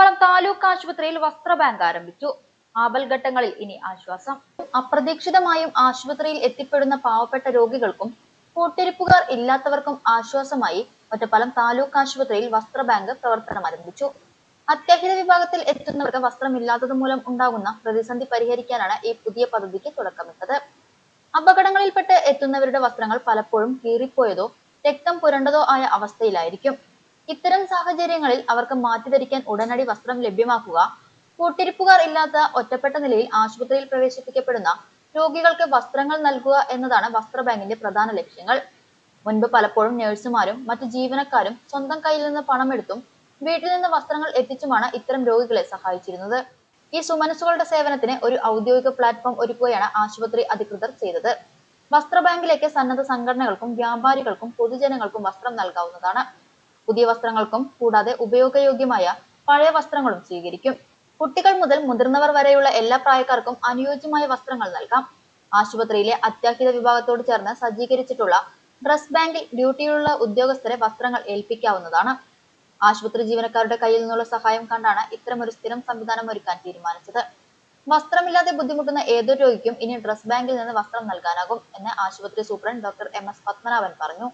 ഒറ്റപ്പാലം താലൂക്ക് ആശുപത്രിയിൽ വസ്ത്ര ബാങ്ക് ആരംഭിച്ചു. ആപൽഘട്ടങ്ങളിൽ ഇനി ആശ്വാസം. അപ്രതീക്ഷിതമായും ആശുപത്രിയിൽ എത്തിപ്പെടുന്ന പാവപ്പെട്ട രോഗികൾക്കും കൂട്ടിരിപ്പുകാർ ഇല്ലാത്തവർക്കും ആശ്വാസമായി ഒറ്റപ്പാലം താലൂക്ക് ആശുപത്രിയിൽ വസ്ത്ര ബാങ്ക് പ്രവർത്തനം ആരംഭിച്ചു. അത്യാഹിത വിഭാഗത്തിൽ എത്തുന്നവർക്ക് വസ്ത്രമില്ലാത്തത് മൂലം ഉണ്ടാകുന്ന പ്രതിസന്ധി പരിഹരിക്കാനാണ് ഈ പുതിയ പദ്ധതിക്ക് തുടക്കമിട്ടത്. അപകടങ്ങളിൽപ്പെട്ട് എത്തുന്നവരുടെ വസ്ത്രങ്ങൾ പലപ്പോഴും കീറിപ്പോയതോ രക്തം പുരണ്ടതോ ആയ അവസ്ഥയിലായിരിക്കും. ഇത്തരം സാഹചര്യങ്ങളിൽ അവർക്ക് മാറ്റി ധരിക്കാൻ ഉടനടി വസ്ത്രം ലഭ്യമാക്കുക കൂട്ടിരിപ്പുകാർ ഇല്ലാത്ത ഒറ്റപ്പെട്ട നിലയിൽ ആശുപത്രിയിൽ പ്രവേശിപ്പിക്കപ്പെടുന്ന രോഗികൾക്ക് വസ്ത്രങ്ങൾ നൽകുക എന്നതാണ് വസ്ത്ര ബാങ്കിന്റെ പ്രധാന ലക്ഷ്യങ്ങൾ. മുൻപ് പലപ്പോഴും നഴ്സുമാരും മറ്റു ജീവനക്കാരും സ്വന്തം കയ്യിൽ നിന്ന് പണമെടുത്തും വീട്ടിൽ നിന്ന് വസ്ത്രങ്ങൾ എത്തിച്ചുമാണ് ഇത്തരം രോഗികളെ സഹായിച്ചിരുന്നത്. ഈ സുമനസുകളുടെ സേവനത്തിന് ഒരു ഔദ്യോഗിക പ്ലാറ്റ്ഫോം ഒരുക്കുകയാണ് ആശുപത്രി അധികൃതർ ചെയ്തത്. വസ്ത്ര ബാങ്കിലേക്ക് സന്നദ്ധ സംഘടനകൾക്കും വ്യാപാരികൾക്കും പൊതുജനങ്ങൾക്കും വസ്ത്രം നൽകാവുന്നതാണ്. പുതിയ വസ്ത്രങ്ങൾക്കും കൂടാതെ ഉപയോഗയോഗ്യമായ പഴയ വസ്ത്രങ്ങളും സ്വീകരിക്കും. കുട്ടികൾ മുതൽ മുതിർന്നവർ വരെയുള്ള എല്ലാ പ്രായക്കാർക്കും അനുയോജ്യമായ വസ്ത്രങ്ങൾ നൽകാം. ആശുപത്രിയിലെ അത്യാഹിത വിഭാഗത്തോട് ചേർന്ന് സജ്ജീകരിച്ചിട്ടുള്ള ഡ്രസ് ബാങ്കിൽ ഡ്യൂട്ടിയിലുള്ള ഉദ്യോഗസ്ഥരെ വസ്ത്രങ്ങൾ ഏൽപ്പിക്കാവുന്നതാണ്. ആശുപത്രി ജീവനക്കാരുടെ കയ്യിൽ നിന്നുള്ള സഹായം കണ്ടാണ് ഇത്തരമൊരു സ്ഥിരം സംവിധാനം ഒരുക്കാൻ തീരുമാനിച്ചത്. വസ്ത്രമില്ലാതെ ബുദ്ധിമുട്ടുന്ന ഏതൊരു രോഗിക്കും ഇനി ഡ്രസ് ബാങ്കിൽ നിന്ന് വസ്ത്രം നൽകാനാകും എന്ന് ആശുപത്രി superintendent doctor M S Padmanabhan പറഞ്ഞു.